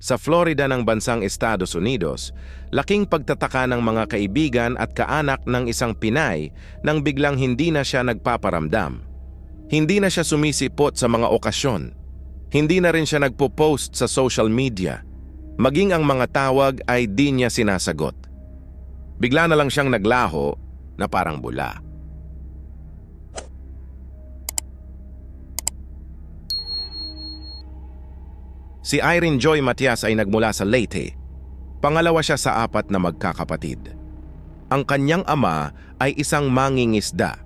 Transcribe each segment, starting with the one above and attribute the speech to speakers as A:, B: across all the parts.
A: Sa Florida ng bansang Estados Unidos, laking pagtataka ng mga kaibigan at kaanak ng isang Pinay nang biglang hindi na siya nagpaparamdam. Hindi na siya sumisipot sa mga okasyon. Hindi na rin siya nagpo-post sa social media. Maging ang mga tawag ay di niya sinasagot. Bigla na lang siyang naglaho na parang bula. Si Irene Joy Matias ay nagmula sa Leyte. Pangalawa siya sa apat na magkakapatid. Ang kanyang ama ay isang mangingisda.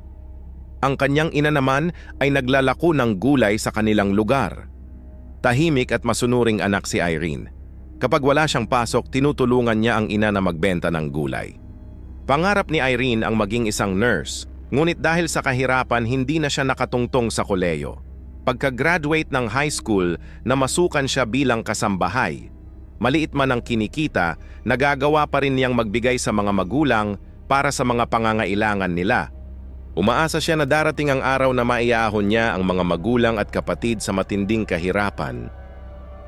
A: Ang kanyang ina naman ay naglalako ng gulay sa kanilang lugar. Tahimik at masunuring anak si Irene. Kapag wala siyang pasok, tinutulungan niya ang ina na magbenta ng gulay. Pangarap ni Irene ang maging isang nurse, ngunit dahil sa kahirapan hindi na siya nakatungtong sa koleyo. Pagka-graduate ng high school, namasukan siya bilang kasambahay. Maliit man ang kinikita, nagagawa pa rin niyang magbigay sa mga magulang para sa mga pangangailangan nila. Umaasa siya na darating ang araw na maiahon niya ang mga magulang at kapatid sa matinding kahirapan.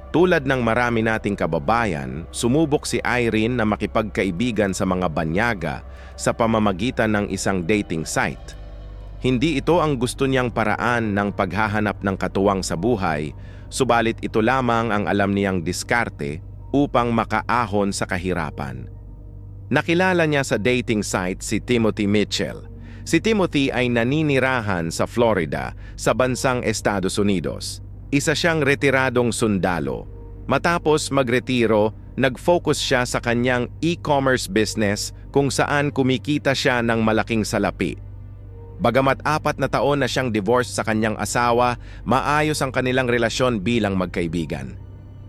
A: Tulad ng marami nating kababayan, sumubok si Irene na makipagkaibigan sa mga banyaga sa pamamagitan ng isang dating site. Hindi ito ang gusto niyang paraan ng paghahanap ng katuwang sa buhay, subalit ito lamang ang alam niyang diskarte upang makaahon sa kahirapan. Nakilala niya sa dating site si Timothy Mitchell. Si Timothy ay naninirahan sa Florida sa bansang Estados Unidos. Isa siyang retiradong sundalo. Matapos magretiro, nag-focus siya sa kanyang e-commerce business kung saan kumikita siya ng malaking salapi. Bagamat apat na taon na siyang divorced sa kanyang asawa, maayos ang kanilang relasyon bilang magkaibigan.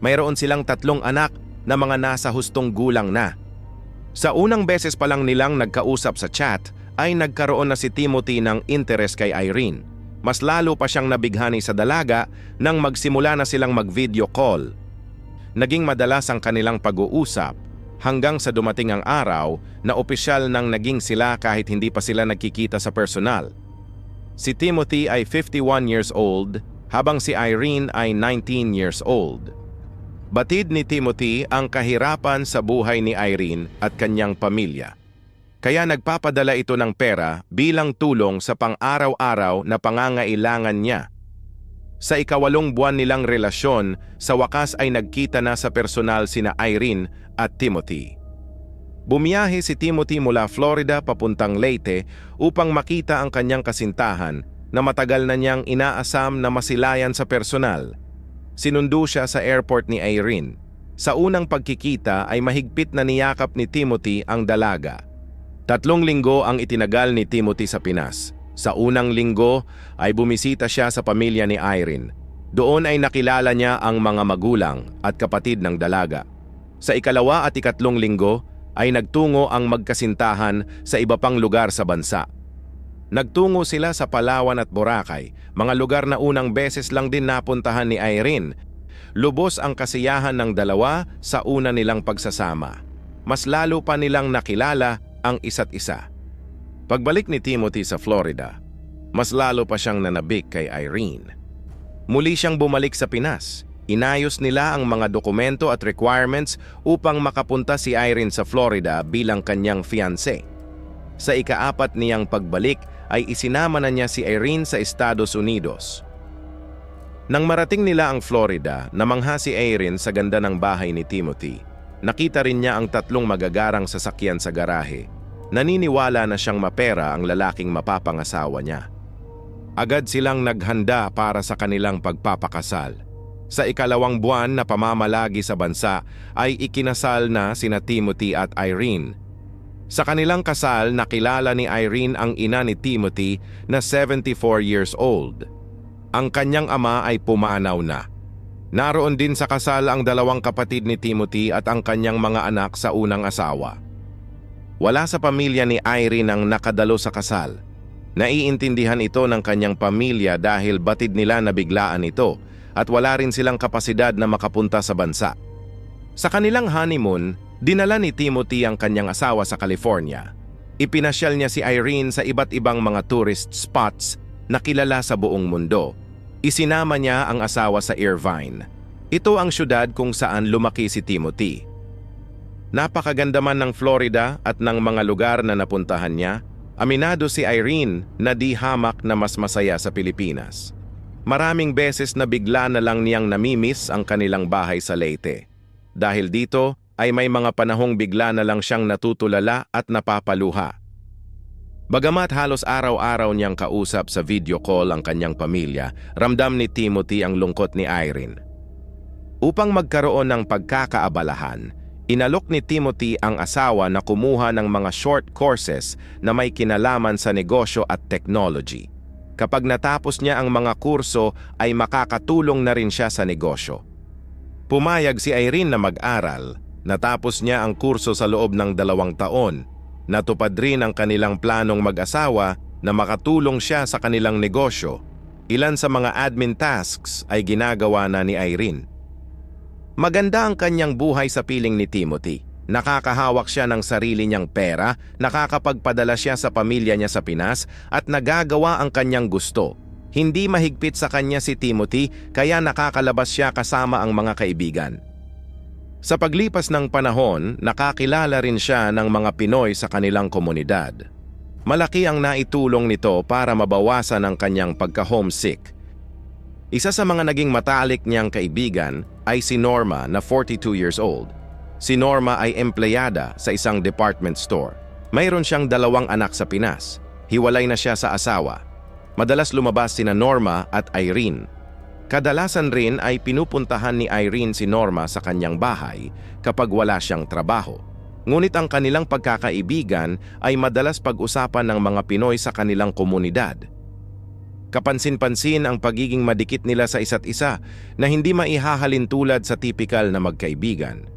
A: Mayroon silang tatlong anak na mga nasa hustong gulang na. Sa unang beses pa lang nilang nagkausap sa chat, ay nagkaroon na si Timothy ng interest kay Irene. Mas lalo pa siyang nabighani sa dalaga nang magsimula na silang mag-video call. Naging madalas ang kanilang pag-uusap hanggang sa dumating ang araw na opisyal nang naging sila kahit hindi pa sila nagkikita sa personal. Si Timothy ay 51 years old habang si Irene ay 19 years old. Batid ni Timothy ang kahirapan sa buhay ni Irene at kanyang pamilya. Kaya nagpapadala ito ng pera bilang tulong sa pang-araw-araw na pangangailangan niya. Sa ikawalong buwan nilang relasyon, sa wakas ay nagkita na sa personal sina Irene at Timothy. Bumiyahe si Timothy mula Florida papuntang Leyte upang makita ang kanyang kasintahan na matagal na niyang inaasam na masilayan sa personal. Sinundo siya sa airport ni Irene. Sa unang pagkikita ay mahigpit na niyakap ni Timothy ang dalaga. Tatlong linggo ang itinagal ni Timothy sa Pinas. Sa unang linggo ay bumisita siya sa pamilya ni Irene. Doon ay nakilala niya ang mga magulang at kapatid ng dalaga. Sa ikalawa at ikatlong linggo ay nagtungo ang magkasintahan sa iba pang lugar sa bansa. Nagtungo sila sa Palawan at Boracay, mga lugar na unang beses lang din napuntahan ni Irene. Lubos ang kasiyahan ng dalawa sa una nilang pagsasama. Mas lalo pa nilang nakilala ang isa't isa. Pagbalik ni Timothy sa Florida, mas lalo pa siyang nanabik kay Irene. Muli siyang bumalik sa Pinas. Inayos nila ang mga dokumento at requirements upang makapunta si Irene sa Florida bilang kanyang fiancé. Sa ikaapat niyang pagbalik ay isinama na niya si Irene sa Estados Unidos. Nang marating nila ang Florida, namangha si Irene sa ganda ng bahay ni Timothy. Nakita rin niya ang tatlong magagarang sasakyan sa garahe naniniwala na siyang mapera ang lalaking mapapangasawa niya. Agad silang naghanda para sa kanilang pagpapakasal. Sa ikalawang buwan na pamamalagi sa bansa ay ikinasal na sina Timothy at Irene. Sa kanilang kasal, nakilala ni Irene ang ina ni Timothy na 74 years old. Ang kanyang ama ay pumanaw na. Naroon din sa kasal ang dalawang kapatid ni Timothy at ang kanyang mga anak sa unang asawa. Wala sa pamilya ni Irene ang nakadalo sa kasal. Naiintindihan ito ng kanyang pamilya dahil batid nila na biglaan ito at wala rin silang kapasidad na makapunta sa bansa. Sa kanilang honeymoon, dinala ni Timothy ang kanyang asawa sa California. Ipinasyal niya si Irene sa iba't ibang mga tourist spots na kilala sa buong mundo. Isinama niya ang asawa sa Irvine. Ito ang syudad kung saan lumaki si Timothy. Napakaganda man ng Florida at ng mga lugar na napuntahan niya, aminado si Irene na di hamak na mas masaya sa Pilipinas. Maraming beses na bigla na lang niyang namimiss ang kanilang bahay sa Leyte. Dahil dito ay may mga panahong bigla na lang siyang natutulala at napapaluha. Bagamat halos araw-araw niyang kausap sa video call ang kanyang pamilya, ramdam ni Timothy ang lungkot ni Irene. Upang magkaroon ng pagkakaabalahan, inalok ni Timothy ang asawa na kumuha ng mga short courses na may kinalaman sa negosyo at technology. Kapag natapos niya ang mga kurso ay makakatulong na rin siya sa negosyo. Pumayag si Irene na mag-aral, natapos niya ang kurso sa loob ng dalawang taon Natupad rin ang kanilang planong mag-asawa na makatulong siya sa kanilang negosyo. Ilan sa mga admin tasks ay ginagawa na ni Irene. Maganda ang kanyang buhay sa piling ni Timothy. Nakakahawak siya ng sarili niyang pera, nakakapagpadala siya sa pamilya niya sa Pinas at nagagawa ang kanyang gusto. Hindi mahigpit sa kanya si Timothy kaya nakakalabas siya kasama ang mga kaibigan. Sa paglipas ng panahon, nakakilala rin siya ng mga Pinoy sa kanilang komunidad. Malaki ang naitulong nito para mabawasan ang kanyang pagka-homesick. Isa sa mga naging matalik niyang kaibigan ay si Norma na 42 years old. Si Norma ay empleyada sa isang department store. Mayroon siyang dalawang anak sa Pinas. Hiwalay na siya sa asawa. Madalas lumabas sina Norma at Irene Kadalasan rin ay pinupuntahan ni Irene si Norma sa kanyang bahay kapag wala siyang trabaho. Ngunit ang kanilang pagkakaibigan ay madalas pag-usapan ng mga Pinoy sa kanilang komunidad. Kapansin-pansin ang pagiging madikit nila sa isa't isa na hindi maihahalin tulad sa tipikal na magkaibigan.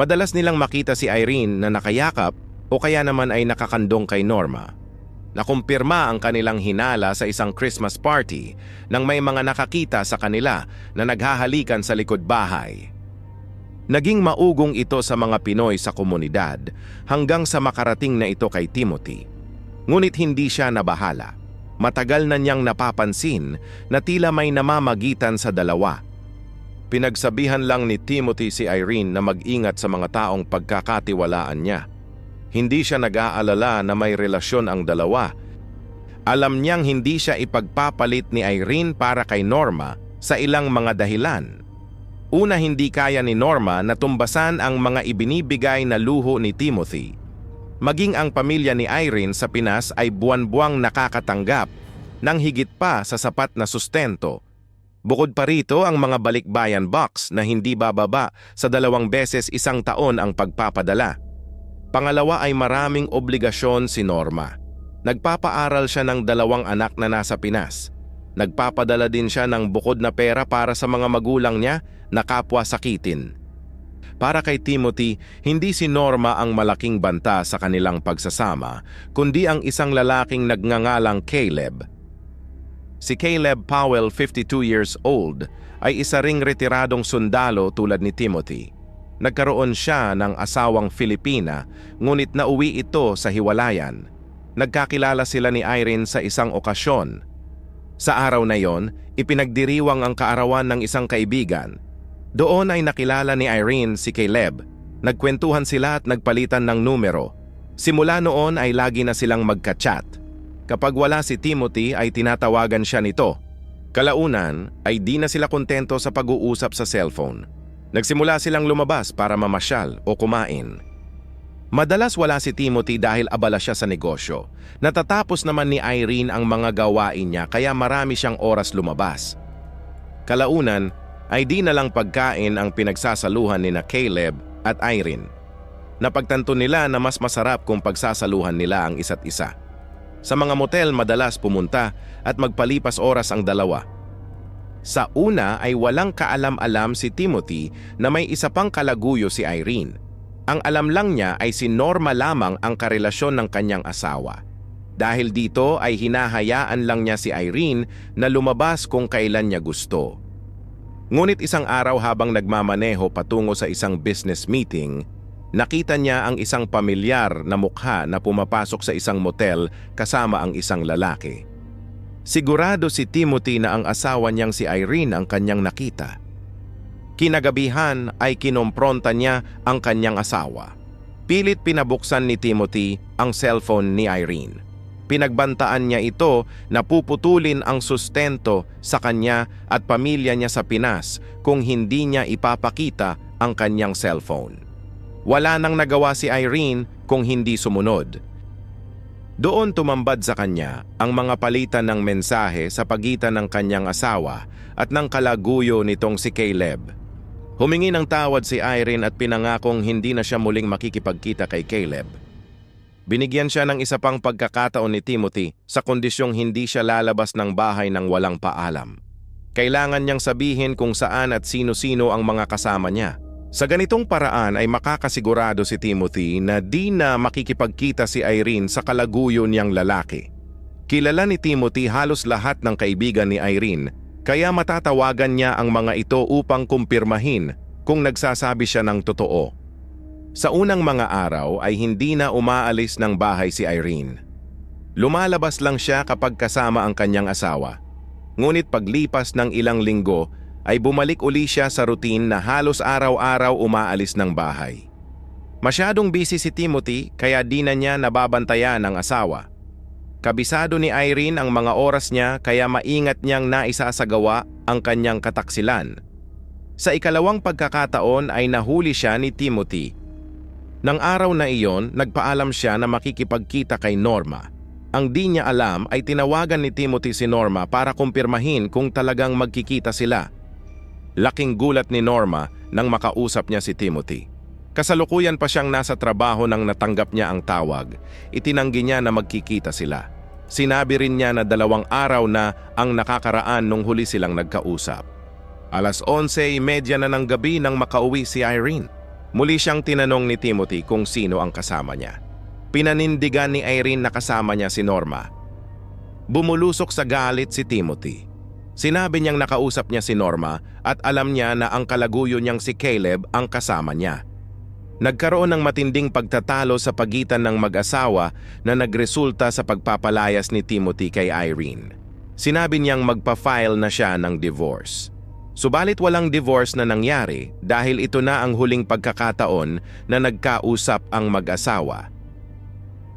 A: Madalas nilang makita si Irene na nakayakap o kaya naman ay nakakandong kay Norma. Nakumpirma ang kanilang hinala sa isang Christmas party nang may mga nakakita sa kanila na naghahalikan sa likod bahay. Naging maugong ito sa mga Pinoy sa komunidad hanggang sa makarating na ito kay Timothy. Ngunit hindi siya nabahala. Matagal na niyang napapansin na tila may namamagitan sa dalawa. Pinagsabihan lang ni Timothy si Irene na mag-ingat sa mga taong pagkakatiwalaan niya hindi siya nag-aalala na may relasyon ang dalawa. Alam niyang hindi siya ipagpapalit ni Irene para kay Norma sa ilang mga dahilan. Una hindi kaya ni Norma na tumbasan ang mga ibinibigay na luho ni Timothy. Maging ang pamilya ni Irene sa Pinas ay buwan-buwang nakakatanggap ng higit pa sa sapat na sustento. Bukod pa rito ang mga balikbayan box na hindi bababa sa dalawang beses isang taon ang pagpapadala. Pangalawa ay maraming obligasyon si Norma. Nagpapaaral siya ng dalawang anak na nasa Pinas. Nagpapadala din siya ng bukod na pera para sa mga magulang niya na kapwa sakitin. Para kay Timothy, hindi si Norma ang malaking banta sa kanilang pagsasama, kundi ang isang lalaking nagngangalang Caleb. Si Caleb Powell, 52 years old, ay isa ring retiradong sundalo tulad ni Timothy. Nagkaroon siya ng asawang Filipina ngunit nauwi ito sa hiwalayan. Nagkakilala sila ni Irene sa isang okasyon. Sa araw na yon, ipinagdiriwang ang kaarawan ng isang kaibigan. Doon ay nakilala ni Irene si Caleb. Nagkwentuhan sila at nagpalitan ng numero. Simula noon ay lagi na silang magka-chat. Kapag wala si Timothy ay tinatawagan siya nito. Kalaunan ay di na sila kontento sa pag-uusap sa cellphone. Nagsimula silang lumabas para mamasyal o kumain. Madalas wala si Timothy dahil abala siya sa negosyo. Natatapos naman ni Irene ang mga gawain niya kaya marami siyang oras lumabas. Kalaunan ay di na lang pagkain ang pinagsasaluhan ni na Caleb at Irene. Napagtanto nila na mas masarap kung pagsasaluhan nila ang isa't isa. Sa mga motel madalas pumunta at magpalipas oras ang dalawa sa una ay walang kaalam-alam si Timothy na may isa pang kalaguyo si Irene. Ang alam lang niya ay si Norma lamang ang karelasyon ng kanyang asawa. Dahil dito ay hinahayaan lang niya si Irene na lumabas kung kailan niya gusto. Ngunit isang araw habang nagmamaneho patungo sa isang business meeting, nakita niya ang isang pamilyar na mukha na pumapasok sa isang motel kasama ang isang lalaki. Sigurado si Timothy na ang asawa niyang si Irene ang kanyang nakita. Kinagabihan ay kinompronta niya ang kanyang asawa. Pilit pinabuksan ni Timothy ang cellphone ni Irene. Pinagbantaan niya ito na puputulin ang sustento sa kanya at pamilya niya sa Pinas kung hindi niya ipapakita ang kanyang cellphone. Wala nang nagawa si Irene kung hindi sumunod. Doon tumambad sa kanya ang mga palitan ng mensahe sa pagitan ng kanyang asawa at ng kalaguyo nitong si Caleb. Humingi ng tawad si Irene at pinangakong hindi na siya muling makikipagkita kay Caleb. Binigyan siya ng isa pang pagkakataon ni Timothy sa kondisyong hindi siya lalabas ng bahay ng walang paalam. Kailangan niyang sabihin kung saan at sino-sino ang mga kasama niya. Sa ganitong paraan ay makakasigurado si Timothy na di na makikipagkita si Irene sa kalaguyo niyang lalaki. Kilala ni Timothy halos lahat ng kaibigan ni Irene kaya matatawagan niya ang mga ito upang kumpirmahin kung nagsasabi siya ng totoo. Sa unang mga araw ay hindi na umaalis ng bahay si Irene. Lumalabas lang siya kapag kasama ang kanyang asawa. Ngunit paglipas ng ilang linggo ay bumalik uli siya sa routine na halos araw-araw umaalis ng bahay. Masyadong busy si Timothy kaya di na niya nababantayan ang asawa. Kabisado ni Irene ang mga oras niya kaya maingat niyang naisasagawa ang kanyang kataksilan. Sa ikalawang pagkakataon ay nahuli siya ni Timothy. Nang araw na iyon, nagpaalam siya na makikipagkita kay Norma. Ang di niya alam ay tinawagan ni Timothy si Norma para kumpirmahin kung talagang magkikita sila. Laking gulat ni Norma nang makausap niya si Timothy. Kasalukuyan pa siyang nasa trabaho nang natanggap niya ang tawag. Itinanggi niya na magkikita sila. Sinabi rin niya na dalawang araw na ang nakakaraan nung huli silang nagkausap. Alas 11.30 na ng gabi nang makauwi si Irene. Muli siyang tinanong ni Timothy kung sino ang kasama niya. Pinanindigan ni Irene na kasama niya si Norma. Bumulusok sa galit si Timothy. Sinabi niyang nakausap niya si Norma at alam niya na ang kalaguyo niyang si Caleb ang kasama niya. Nagkaroon ng matinding pagtatalo sa pagitan ng mag-asawa na nagresulta sa pagpapalayas ni Timothy kay Irene. Sinabi niyang magpa-file na siya ng divorce. Subalit walang divorce na nangyari dahil ito na ang huling pagkakataon na nagkausap ang mag-asawa.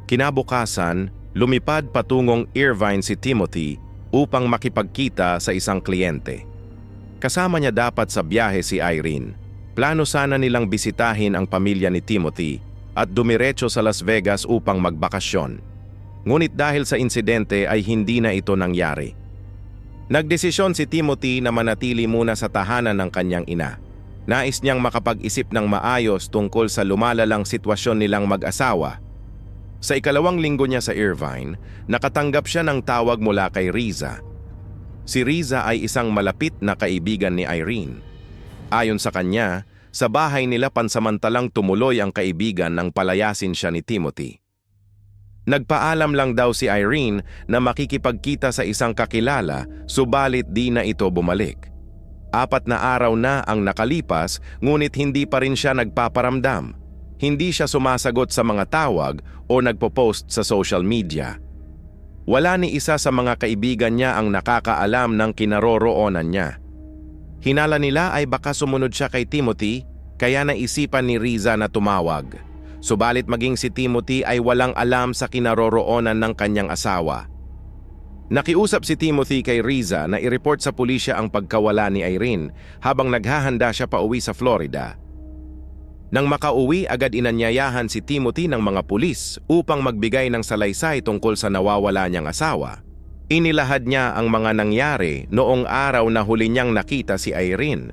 A: Kinabukasan, lumipad patungong Irvine si Timothy upang makipagkita sa isang kliyente. Kasama niya dapat sa biyahe si Irene Plano sana nilang bisitahin ang pamilya ni Timothy at dumiretso sa Las Vegas upang magbakasyon. Ngunit dahil sa insidente ay hindi na ito nangyari. Nagdesisyon si Timothy na manatili muna sa tahanan ng kanyang ina. Nais niyang makapag-isip ng maayos tungkol sa lumalalang sitwasyon nilang mag-asawa. Sa ikalawang linggo niya sa Irvine, nakatanggap siya ng tawag mula kay Riza. Si Riza ay isang malapit na kaibigan ni Irene Ayon sa kanya, sa bahay nila pansamantalang tumuloy ang kaibigan nang palayasin siya ni Timothy. Nagpaalam lang daw si Irene na makikipagkita sa isang kakilala subalit di na ito bumalik. Apat na araw na ang nakalipas ngunit hindi pa rin siya nagpaparamdam. Hindi siya sumasagot sa mga tawag o nagpo-post sa social media. Wala ni isa sa mga kaibigan niya ang nakakaalam ng kinaroroonan niya. Hinala nila ay baka sumunod siya kay Timothy kaya naisipan ni Riza na tumawag. Subalit maging si Timothy ay walang alam sa kinaroroonan ng kanyang asawa. Nakiusap si Timothy kay Riza na i-report sa pulisya ang pagkawala ni Irene habang naghahanda siya pa uwi sa Florida. Nang makauwi, agad inanyayahan si Timothy ng mga pulis upang magbigay ng salaysay tungkol sa nawawala niyang asawa. Inilahad niya ang mga nangyari noong araw na huli niyang nakita si Irene.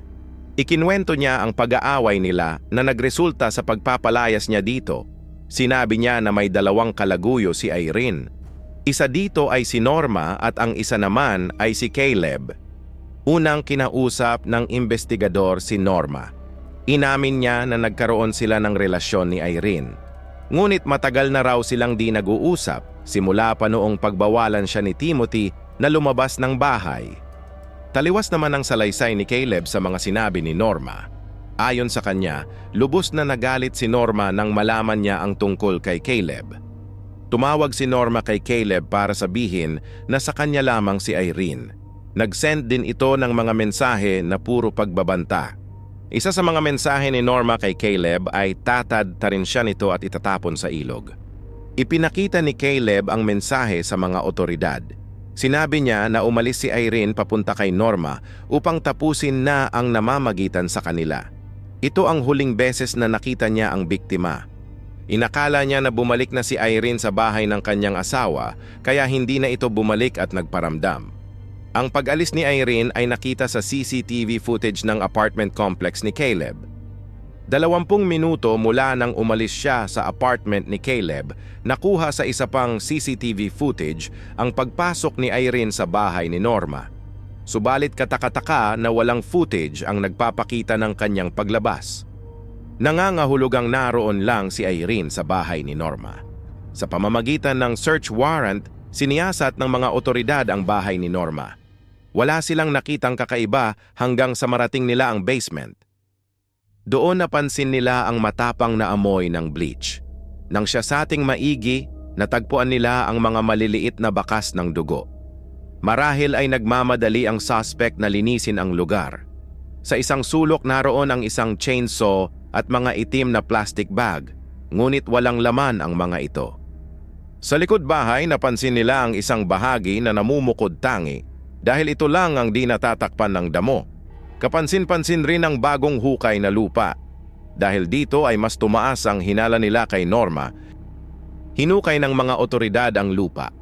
A: Ikinwento niya ang pag-aaway nila na nagresulta sa pagpapalayas niya dito. Sinabi niya na may dalawang kalaguyo si Irene. Isa dito ay si Norma at ang isa naman ay si Caleb. Unang kinausap ng investigador si Norma. Inamin niya na nagkaroon sila ng relasyon ni Irene. Ngunit matagal na raw silang di nag-uusap simula pa noong pagbawalan siya ni Timothy na lumabas ng bahay. Taliwas naman ang salaysay ni Caleb sa mga sinabi ni Norma. Ayon sa kanya, lubos na nagalit si Norma nang malaman niya ang tungkol kay Caleb. Tumawag si Norma kay Caleb para sabihin na sa kanya lamang si Irene. Nag-send din ito ng mga mensahe na puro pagbabanta. Isa sa mga mensahe ni Norma kay Caleb ay tatad ta rin siya nito at itatapon sa ilog. Ipinakita ni Caleb ang mensahe sa mga otoridad. Sinabi niya na umalis si Irene papunta kay Norma upang tapusin na ang namamagitan sa kanila. Ito ang huling beses na nakita niya ang biktima. Inakala niya na bumalik na si Irene sa bahay ng kanyang asawa kaya hindi na ito bumalik at nagparamdam. Ang pag-alis ni Irene ay nakita sa CCTV footage ng apartment complex ni Caleb. Dalawampung minuto mula nang umalis siya sa apartment ni Caleb, nakuha sa isa pang CCTV footage ang pagpasok ni Irene sa bahay ni Norma. Subalit katakataka na walang footage ang nagpapakita ng kanyang paglabas. Nangangahulugang naroon lang si Irene sa bahay ni Norma. Sa pamamagitan ng search warrant, siniyasat ng mga otoridad ang bahay ni Norma. Wala silang nakitang kakaiba hanggang sa marating nila ang basement. Doon napansin nila ang matapang na amoy ng bleach. Nang siya sating maigi, natagpuan nila ang mga maliliit na bakas ng dugo. Marahil ay nagmamadali ang suspect na linisin ang lugar. Sa isang sulok naroon ang isang chainsaw at mga itim na plastic bag, ngunit walang laman ang mga ito. Sa likod bahay napansin nila ang isang bahagi na namumukod tangi dahil ito lang ang di natatakpan ng damo. Kapansin-pansin rin ang bagong hukay na lupa. Dahil dito ay mas tumaas ang hinala nila kay Norma. Hinukay ng mga otoridad ang lupa.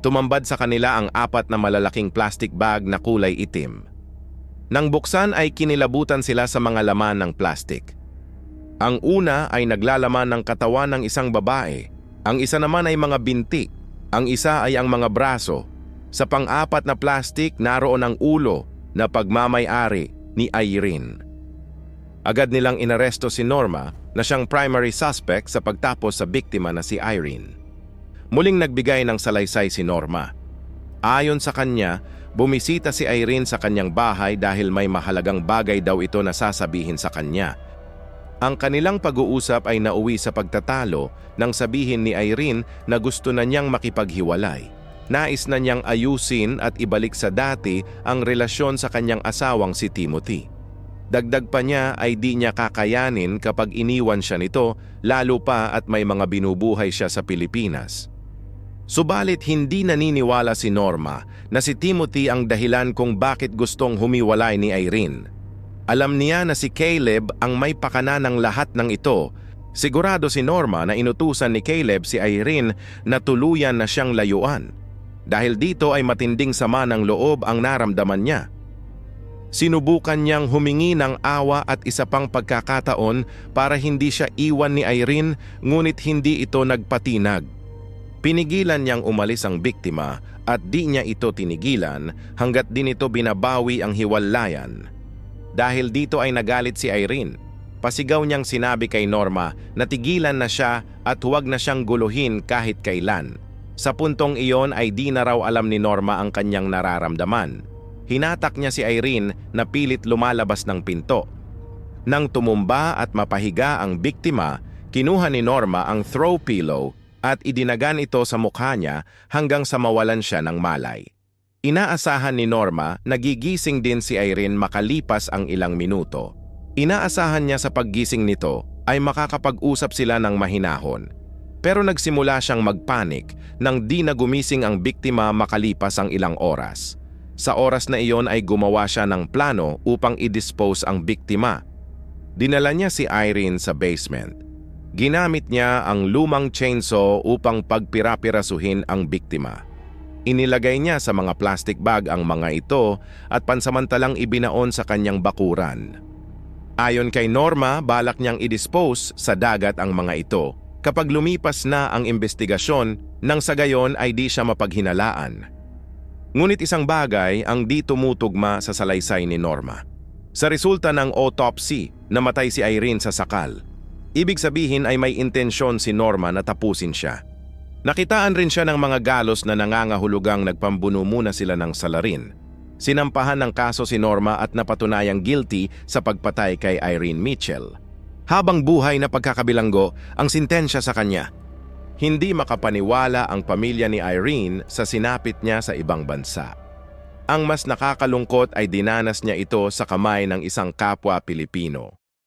A: Tumambad sa kanila ang apat na malalaking plastic bag na kulay itim. Nang buksan ay kinilabutan sila sa mga laman ng plastic. Ang una ay naglalaman ng katawan ng isang babae. Ang isa naman ay mga binti. Ang isa ay ang mga braso. Sa pang-apat na plastic naroon ang ulo na pagmamay-ari ni Irene. Agad nilang inaresto si Norma na siyang primary suspect sa pagtapos sa biktima na si Irene. Muling nagbigay ng salaysay si Norma. Ayon sa kanya, bumisita si Irene sa kanyang bahay dahil may mahalagang bagay daw ito na sasabihin sa kanya. Ang kanilang pag-uusap ay nauwi sa pagtatalo nang sabihin ni Irene na gusto na niyang makipaghiwalay. Nais na niyang ayusin at ibalik sa dati ang relasyon sa kanyang asawang si Timothy. Dagdag pa niya ay di niya kakayanin kapag iniwan siya nito lalo pa at may mga binubuhay siya sa Pilipinas. Subalit hindi naniniwala si Norma na si Timothy ang dahilan kung bakit gustong humiwalay ni Irene. Alam niya na si Caleb ang may pakana ng lahat ng ito. Sigurado si Norma na inutusan ni Caleb si Irene na tuluyan na siyang layuan. Dahil dito ay matinding sama ng loob ang naramdaman niya. Sinubukan niyang humingi ng awa at isa pang pagkakataon para hindi siya iwan ni Irene ngunit hindi ito nagpatinag. Pinigilan niyang umalis ang biktima at di niya ito tinigilan hanggat din ito binabawi ang hiwalayan. Dahil dito ay nagalit si Irene. Pasigaw niyang sinabi kay Norma na tigilan na siya at huwag na siyang guluhin kahit kailan. Sa puntong iyon ay di na raw alam ni Norma ang kanyang nararamdaman. Hinatak niya si Irene na pilit lumalabas ng pinto. Nang tumumba at mapahiga ang biktima, kinuha ni Norma ang throw pillow at idinagan ito sa mukha niya hanggang sa mawalan siya ng malay. Inaasahan ni Norma na gigising din si Irene makalipas ang ilang minuto. Inaasahan niya sa paggising nito ay makakapag-usap sila ng mahinahon. Pero nagsimula siyang magpanik nang di na gumising ang biktima makalipas ang ilang oras. Sa oras na iyon ay gumawa siya ng plano upang i-dispose ang biktima. Dinala niya si Irene sa basement. Ginamit niya ang lumang chainsaw upang pagpirapirasuhin ang biktima. Inilagay niya sa mga plastic bag ang mga ito at pansamantalang ibinaon sa kanyang bakuran. Ayon kay Norma, balak niyang i-dispose sa dagat ang mga ito kapag lumipas na ang investigasyon nang sa gayon ay di siya mapaghinalaan. Ngunit isang bagay ang di tumutugma sa salaysay ni Norma. Sa resulta ng autopsy, namatay si Irene sa sakal. Ibig sabihin ay may intensyon si Norma na tapusin siya. Nakitaan rin siya ng mga galos na nangangahulugang nagpambuno muna sila ng salarin. Sinampahan ng kaso si Norma at napatunayang guilty sa pagpatay kay Irene Mitchell. Habang buhay na pagkakabilanggo ang sintensya sa kanya, hindi makapaniwala ang pamilya ni Irene sa sinapit niya sa ibang bansa. Ang mas nakakalungkot ay dinanas niya ito sa kamay ng isang kapwa Pilipino.